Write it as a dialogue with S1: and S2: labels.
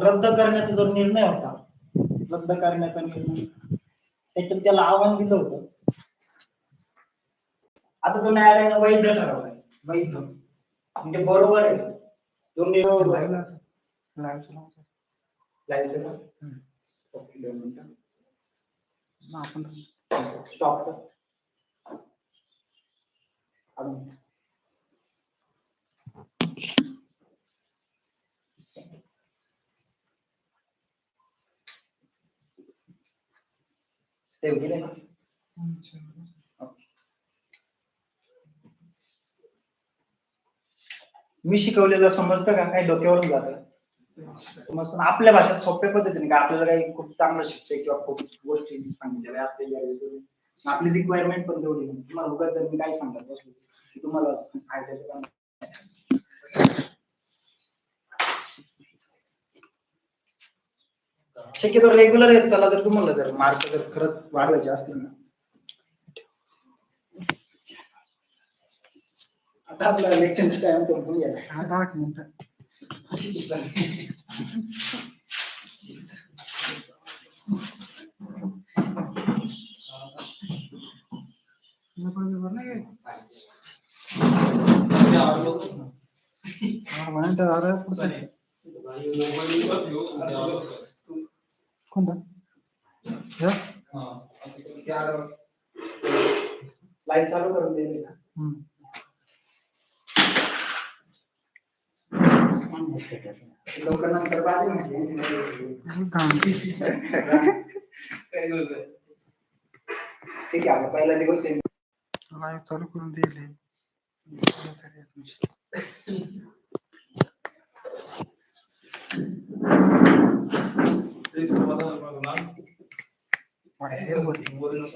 S1: रद्द करण्याचा जो निर्णय होता रद्द करण्याचा निर्णय त्याच्यात त्याला आव्हान दिलं होतं. आता तो न्यायालयानं वैध ठरवलाय. वैध. म्हणजे बरोबर आहे. तो निर्णय मिनिटं. स्टॉप कर. ना ओके. मी शिकवलेलं समजतं का काही डोक्यावरून जातं ना? आपल्या भाषेत सोप्या पद्धतीने का आपल्याला काही खूप चांगलं शिक्षक किंवा खूप गोष्टी सांगितलेल्या आहेत. आपली रिक्वायरमेंट पण तेवढी. तुम्हाला उगाच जर मी सांगत तुम्हाला. शक्यतो रेग्युलर येत चला जर तुम्हाला जर मार्क जर खरंच वाढवायचे असतील ना. आता आपला लेक्चरचा टाइम संपून गेला. लाईट चालू करून दिली का लवकर नंतर बाजी म्हटली ठीक आहे पहिला दिवस आहे.
S2: चालू करून दिले.
S3: Selamat malam.